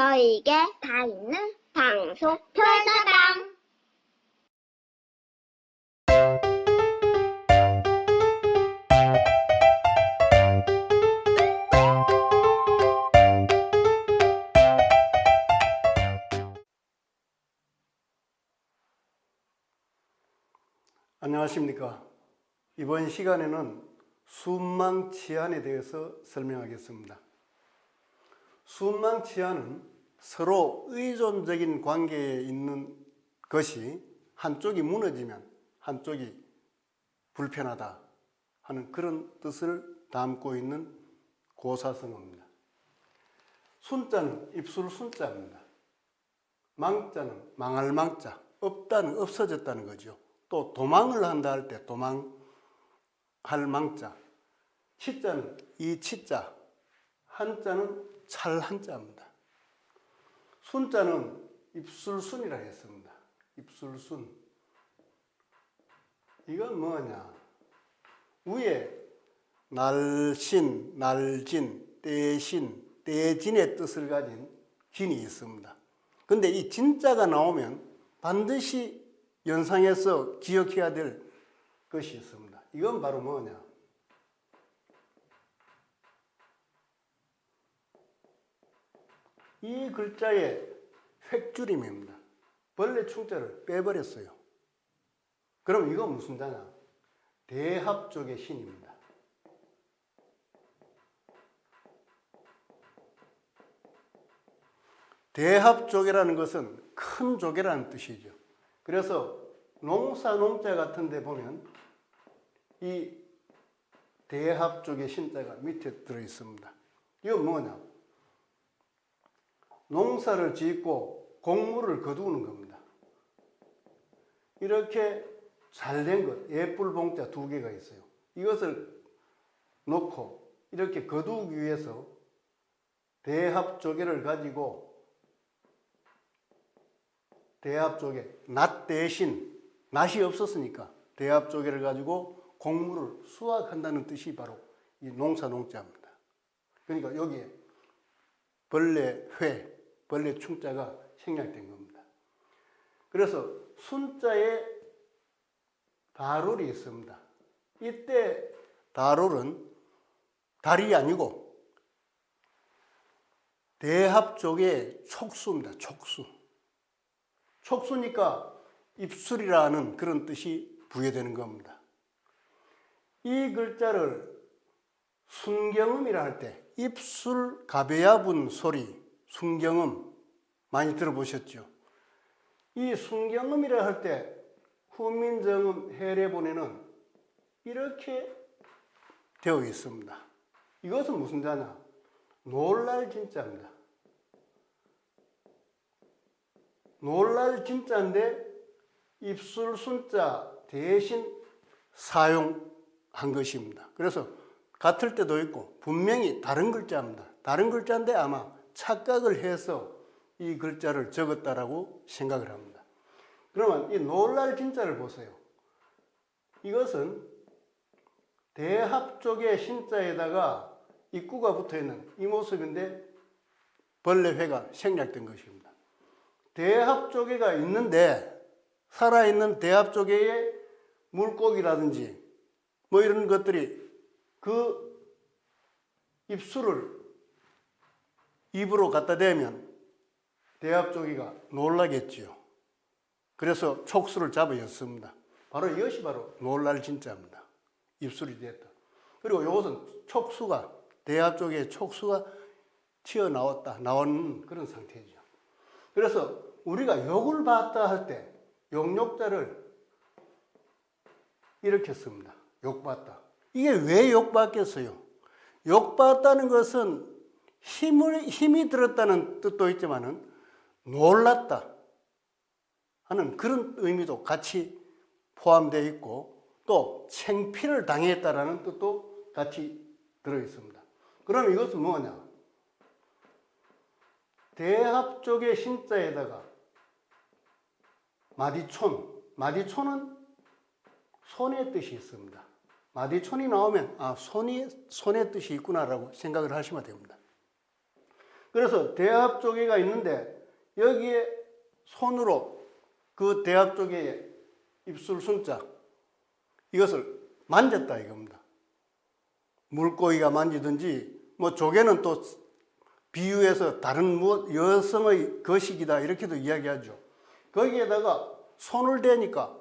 저에게 다 있는 방송 별다방. 안녕하십니까. 이번 시간에는 순망 치안에 대해서 설명하겠습니다. 순망 치안은 서로 의존적인 관계에 있는 것이 한쪽이 무너지면 한쪽이 불편하다 하는 그런 뜻을 담고 있는 고사성어입니다. 순자는 입술 순자입니다. 망자는 망할 망자, 없다는 없어졌다는 거죠. 또 도망을 한다 할 때 도망할 망자, 치자는 이 치자, 한자는 찰 한자입니다. 순자는 입술순이라 했습니다. 입술순. 이건 뭐냐? 위에 날신, 날진, 떼신, 떼진의 뜻을 가진 진이 있습니다. 근데 이 진자가 나오면 반드시 연상해서 기억해야 될 것이 있습니다. 이건 바로 뭐냐? 이 글자의 획줄임입니다. 벌레 충자를 빼버렸어요. 그럼 이건 무슨 자냐? 대합 쪽의 신입니다. 대합 쪽이라는 것은 큰 조개라는 뜻이죠. 그래서 농사 농자 같은 데 보면 이 대합 쪽의 신자가 밑에 들어 있습니다. 이건 뭐냐? 농사를 짓고 곡물을 거두는 겁니다. 이렇게 잘 된 것, 예쁠 봉자 두 개가 있어요. 이것을 놓고 이렇게 거두기 위해서 대합 조개를 가지고 대합 조개, 낫 대신 낫이 없었으니까 대합 조개를 가지고 곡물을 수확한다는 뜻이 바로 이 농사 농자입니다. 그러니까 여기에 벌레 회, 벌레 충자가 생략된 겁니다. 그래서 순자에 다룰이 있습니다. 이때 다룰은 달이 아니고 대합 쪽의 촉수입니다. 촉수. 촉수니까 입술이라는 그런 뜻이 부여되는 겁니다. 이 글자를 순경음이라 할 때 입술 가베야분 소리 순경음 많이 들어보셨죠? 이 순경음이라 할때 후민정음 해례본에는 이렇게 되어 있습니다. 이것은 무슨 자냐? 놀랄 진짜입니다. 놀랄 진짜인데 입술 순자 대신 사용한 것입니다. 그래서 같을 때도 있고 분명히 다른 글자입니다. 다른 글자인데 아마 착각을 해서 이 글자를 적었다라고 생각을 합니다. 그러면 이 놀랄 진짜를 보세요. 이것은 대합 쪽의 신자에다가 입구가 붙어 있는 이 모습인데 벌레회가 생략된 것입니다. 대합 조개가 있는데 살아있는 대합 조개에 물고기라든지 뭐 이런 것들이 그 입술을 입으로 갖다 대면 대합 조개가 놀라겠지요. 그래서 촉수를 잡아 였습니다. 바로 이것이 바로 놀랄 진짜입니다. 입술이 됐다. 그리고 이것은 촉수가 대합 쪽에 촉수가 튀어나왔다 나오는 그런 상태죠. 그래서 우리가 욕을 봤다 할 때 욕욕자를 이렇게 씁니다. 욕봤다. 이게 왜 욕받겠어요? 욕받다는 것은 힘을, 힘이 들었다는 뜻도 있지만은 놀랐다 하는 그런 의미도 같이 포함되어 있고 또 생피를 당했다라는 뜻도 같이 들어 있습니다. 그럼 이것은 뭐냐? 대합 쪽의 신자에다가 마디촌, 마디촌은 손의 뜻이 있습니다. 마디촌이 나오면 아 손이 손의 뜻이 있구나라고 생각을 하시면 됩니다. 그래서 대합 조개가 있는데 여기에 손으로 그 대합 조개의 입술 순자 이것을 만졌다 이겁니다. 물고기가 만지든지 뭐 조개는 또 비유해서 다른 뭐 여성의 거식이다 이렇게도 이야기하죠. 거기에다가 손을 대니까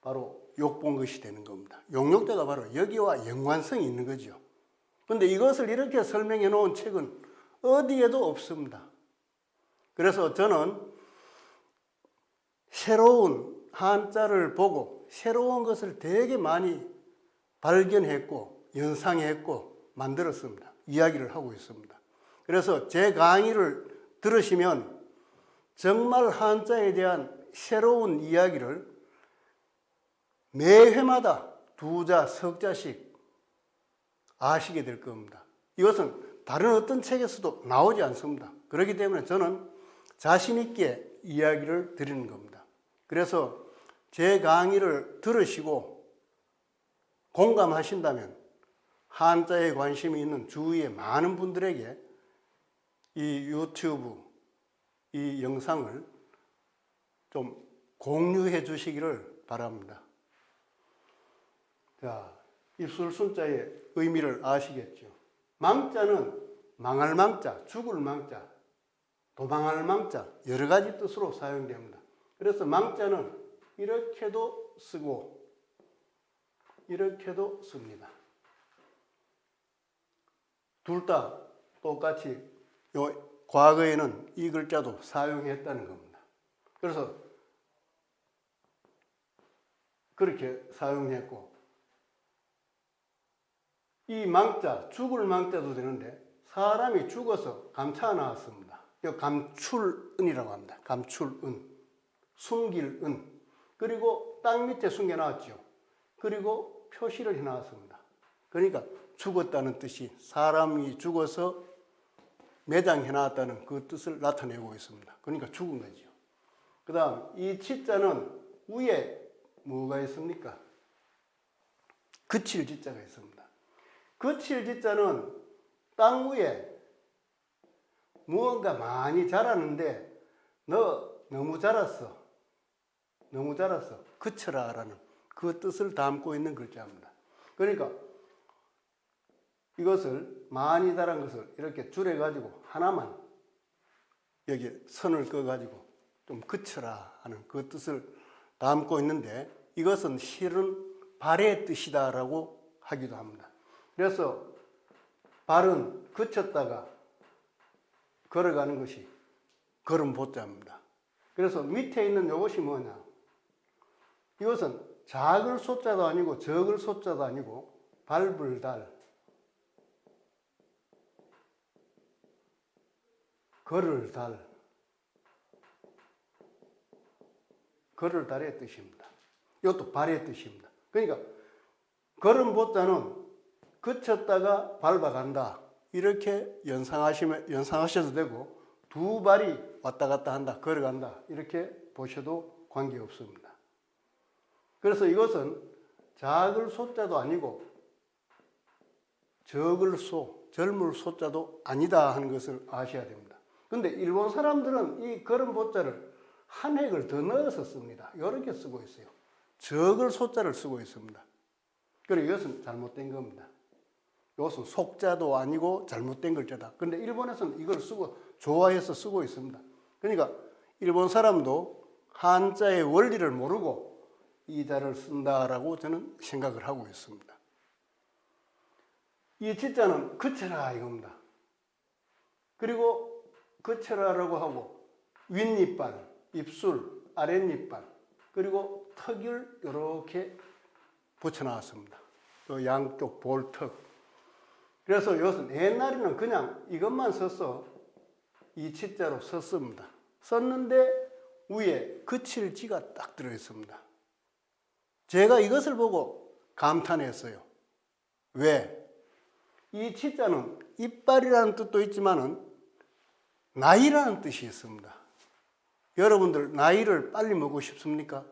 바로 욕본 것이 되는 겁니다. 용역대가 바로 여기와 연관성이 있는 거죠. 근데 이것을 이렇게 설명해 놓은 책은 어디에도 없습니다. 그래서 저는 새로운 한자를 보고 새로운 것을 되게 많이 발견했고 연상했고 만들었습니다. 이야기를 하고 있습니다. 그래서 제 강의를 들으시면 정말 한자에 대한 새로운 이야기를 매 회마다 두 자, 석 자씩 아시게 될 겁니다. 이것은 다른 어떤 책에서도 나오지 않습니다. 그렇기 때문에 저는 자신 있게 이야기를 드리는 겁니다. 그래서 제 강의를 들으시고 공감하신다면 한자에 관심이 있는 주위의 많은 분들에게 이 유튜브 이 영상을 좀 공유해 주시기를 바랍니다. 자, 입술 순자의 의미를 아시겠죠? 망자는 망할 망자, 죽을 망자, 도망할 망자 여러 가지 뜻으로 사용됩니다. 그래서 망자는 이렇게도 쓰고 이렇게도 씁니다. 둘 다 똑같이 요 과거에는 이 글자도 사용했다는 겁니다. 그래서 그렇게 사용했고 이 망자 죽을 망자도 되는데 사람이 죽어서 감차 나왔습니다. 이 감출은이라고 합니다. 감출은 숨길 은 그리고 땅 밑에 숨겨 놨죠. 그리고 표시를 해 놨습니다. 그러니까 죽었다는 뜻이 사람이 죽어서 매장해 놨다는 그 뜻을 나타내고 있습니다. 그러니까 죽은 거죠. 그 다음, 이 치자는 위에 뭐가 있습니까? 그칠 지자가 있습니다. 그 칠 지자는 땅 위에 무언가 많이 자랐는데 너 너무 자랐어. 너무 자랐어. 그쳐라 라는 그 뜻을 담고 있는 글자입니다. 그러니까 이것을 많이 자란 것을 이렇게 줄여 가지고 하나만 여기 선을 그어 가지고 좀 그쳐라 하는 그 뜻을 담고 있는데 이것은 실은 발의 뜻이다라고 하기도 합니다. 그래서 발은 그쳤다가 걸어가는 것이 걸음 보자입니다. 그래서 밑에 있는 이것이 뭐냐? 이것은 작을 소자도 아니고 적을 소자도 아니고 밟을 달, 걸을 달, 걸을 달의 뜻입니다. 이것도 발의 뜻입니다. 그러니까 걸음 보자는 그쳤다가 밟아간다. 이렇게 연상하시면 연상하셔도 되고 두 발이 왔다 갔다 한다, 걸어간다 이렇게 보셔도 관계 없습니다. 그래서 이것은 작을 소자도 아니고 적을 소, 젊을 소자도 아니다 하는 것을 아셔야 됩니다. 근데 일본 사람들은 이 걸음 보자를 한 획을 더 넣어서 씁니다. 이렇게 쓰고 있어요. 적을 소자를 쓰고 있습니다. 그리고 이것은 잘못된 겁니다. 이것은 속자도 아니고 잘못된 글자다. 근데 일본에서는 이걸 쓰고 좋아해서 쓰고 있습니다. 그러니까 일본 사람도 한자의 원리를 모르고 이 자를 쓴다라고 저는 생각을 하고 있습니다. 이 지자는 그쳐라 이겁니다. 그리고 그쳐라라고 하고 윗니빨, 입술, 아랫니빨, 그리고 턱을 이렇게 붙여놨습니다. 요 양쪽 볼턱. 그래서 이것은 옛날에는 그냥 이것만 써서 이 치자로 썼습니다. 썼는데 위에 그칠지가 딱 들어 있습니다. 제가 이것을 보고 감탄했어요. 왜? 이 치자는 이빨이라는 뜻도 있지만은 나이라는 뜻이 있습니다. 여러분들 나이를 빨리 먹고 싶습니까?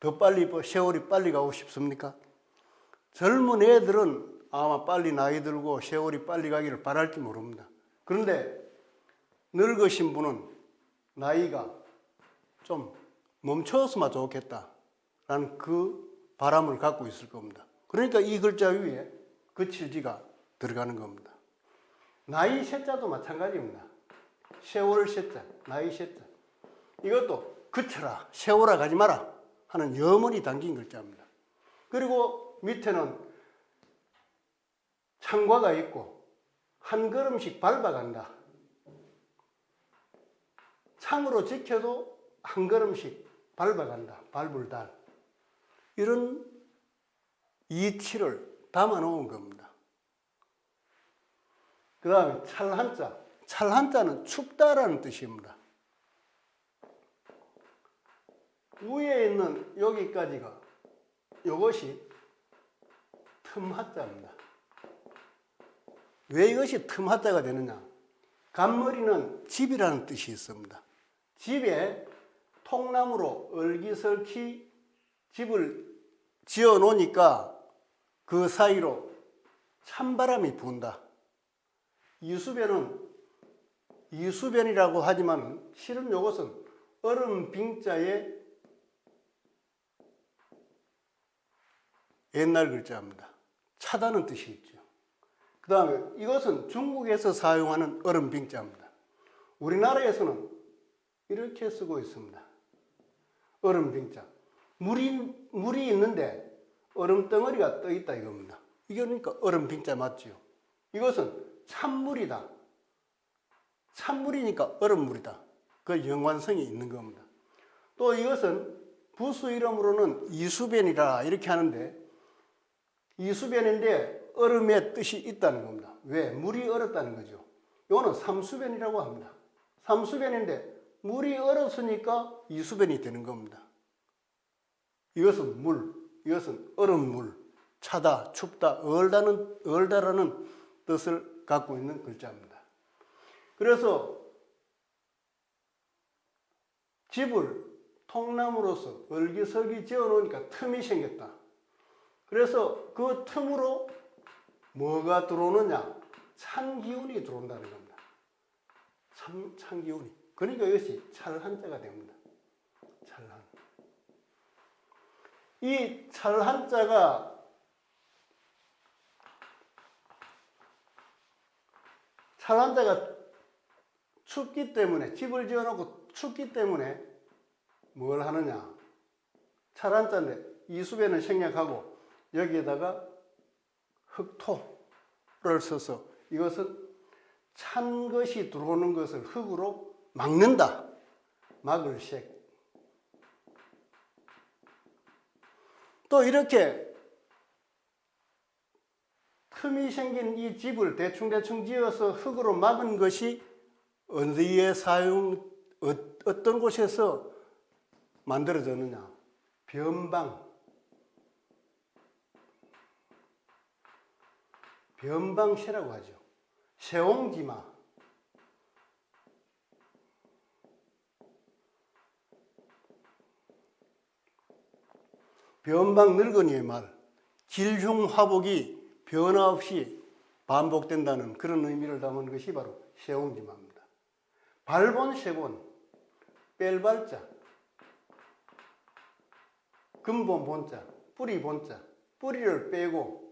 더 빨리 뭐 세월이 빨리 가고 싶습니까? 젊은 애들은 아마 빨리 나이 들고 세월이 빨리 가기를 바랄지 모릅니다. 그런데 늙으신 분은 나이가 좀 멈춰서만 좋겠다라는 그 바람을 갖고 있을 겁니다. 그러니까 이 글자 위에 그칠지가 들어가는 겁니다. 나이 세자도 마찬가지입니다. 세월 세자, 나이 세자. 이것도 그쳐라, 세워라 가지 마라 하는 염원이 담긴 글자입니다. 그리고 밑에는 창과가 있고 한 걸음씩 밟아간다. 창으로 지켜도 한 걸음씩 밟아간다. 달. 이런 이치를 담아 놓은 겁니다. 그 다음에 찰한자. 찰한자는 춥다라는 뜻입니다. 위에 있는 여기까지가 이것이 틈 하자입니다. 왜 이것이 틈하자가 되느냐? 간머리는 집이라는 뜻이 있습니다. 집에 통나무로 얼기설키 집을 지어 놓으니까 그 사이로 찬바람이 분다. 이수변은 이수변이라고 하지만 실은 이것은 얼음 빙자의 옛날 글자입니다. 차다는 뜻이 있죠. 그 다음에 이것은 중국에서 사용하는 얼음 빙자입니다. 우리나라에서는 이렇게 쓰고 있습니다. 얼음 빙자. 물이, 물이 있는데 얼음 덩어리가 떠 있다 이겁니다. 이게 그러니까 얼음 빙자 맞지요? 이것은 찬물이다. 찬물이니까 얼음물이다. 그 연관성이 있는 겁니다. 또 이것은 부수 이름으로는 이수변이라 이렇게 하는데 이수변인데 얼음의 뜻이 있다는 겁니다. 왜? 물이 얼었다는 거죠. 이거는 삼수변이라고 합니다. 삼수변인데 물이 얼었으니까 이수변이 되는 겁니다. 이것은 물, 이것은 얼음물, 차다, 춥다, 얼다는, 얼다라는 뜻을 갖고 있는 글자입니다. 그래서 집을 통나무로서 얼기설기 지어 놓으니까 틈이 생겼다. 그래서 그 틈으로 뭐가 들어오느냐? 찬 기운이 들어온다는 겁니다. 참, 찬 기운이. 그러니까 이것이 찰한자가 됩니다. 찰한. 이 찰한자가 찰한자가 춥기 때문에 집을 지어놓고 춥기 때문에 뭘 하느냐? 찰한자인데 이수배는 생략하고 여기에다가 흑토를 써서 이것은 찬 것이 들어오는 것을 흙으로 막는다. 막을 색. 또 이렇게 틈이 생긴 이 집을 대충대충 지어서 흙으로 막은 것이 어디에 사용, 어, 어떤 곳에서 만들어졌느냐? 변방. 변방시라고 하죠. 세옹지마. 변방 늙은이의 말. 길흉화복이 변화 없이 반복된다는 그런 의미를 담은 것이 바로 세옹지마입니다. 발본 세본, 뺄발자, 근본 본자, 뿌리 본자, 뿌리를 빼고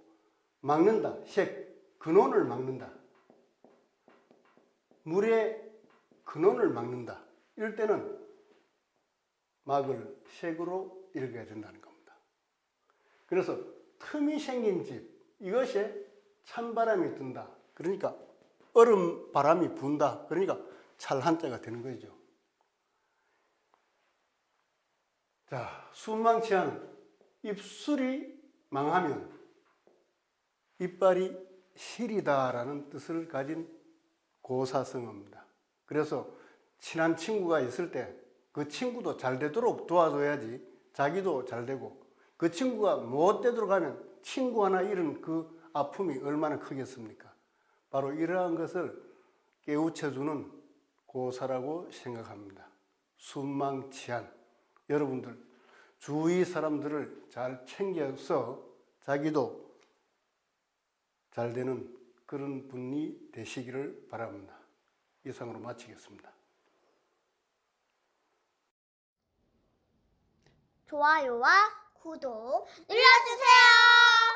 막는다. 색, 근원을 막는다. 물의 근원을 막는다. 이럴 때는 막을 색으로 읽어야 된다는 겁니다. 그래서 틈이 생긴 집, 이것에 찬바람이 든다. 그러니까 얼음 바람이 분다. 그러니까 찰한자가 되는 거죠. 자, 순망치한 입술이 망하면 이빨이 시리다라는 뜻을 가진 고사성어입니다. 그래서 친한 친구가 있을 때 그 친구도 잘 되도록 도와줘야지 자기도 잘 되고 그 친구가 못 되도록 하면 친구 하나 잃은 그 아픔이 얼마나 크겠습니까? 바로 이러한 것을 깨우쳐주는 고사라고 생각합니다. 순망치한 여러분들 주위 사람들을 잘 챙겨서 자기도 잘 되는 그런 분이 되시기를 바랍니다. 이상으로 마치겠습니다. 좋아요와 구독 눌러주세요.